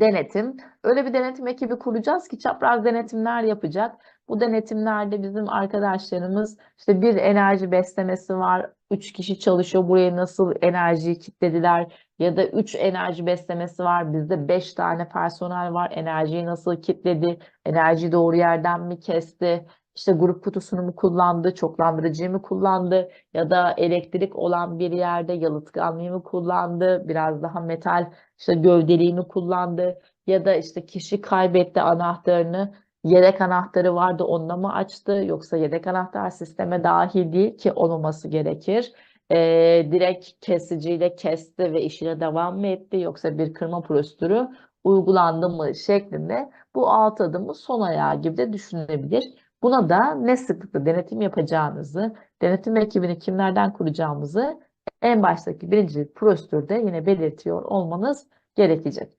Denetim. Öyle bir denetim ekibi kuracağız ki çapraz denetimler yapacak. Bu denetimlerde bizim arkadaşlarımız işte bir enerji beslemesi var. Üç kişi çalışıyor. Buraya nasıl enerjiyi kilitlediler? Ya da üç enerji beslemesi var. Bizde beş tane personel var. Enerjiyi nasıl kilitledi? Enerjiyi doğru yerden mi kesti? İşte grup kutusunu mu kullandı? Çoklandırıcıyı mı kullandı? Ya da elektrik olan bir yerde yalıtkanlığı mı kullandı? Biraz daha metal işte gövdeliği mi kullandı? Ya da işte kişi kaybetti anahtarını yedek anahtarı vardı onunla mı açtı yoksa yedek anahtar sisteme dahil değil ki olmaması gerekir. Ee, direkt kesiciyle kesti ve işine devam mı etti yoksa bir kırma prosedürü uygulandı mı şeklinde bu alt adımı son ayağı gibi de düşünülebilir. Buna da ne sıklıkla denetim yapacağınızı, denetim ekibini kimlerden kuracağımızı en baştaki birinci prosedürde yine belirtiyor olmanız gerekecek.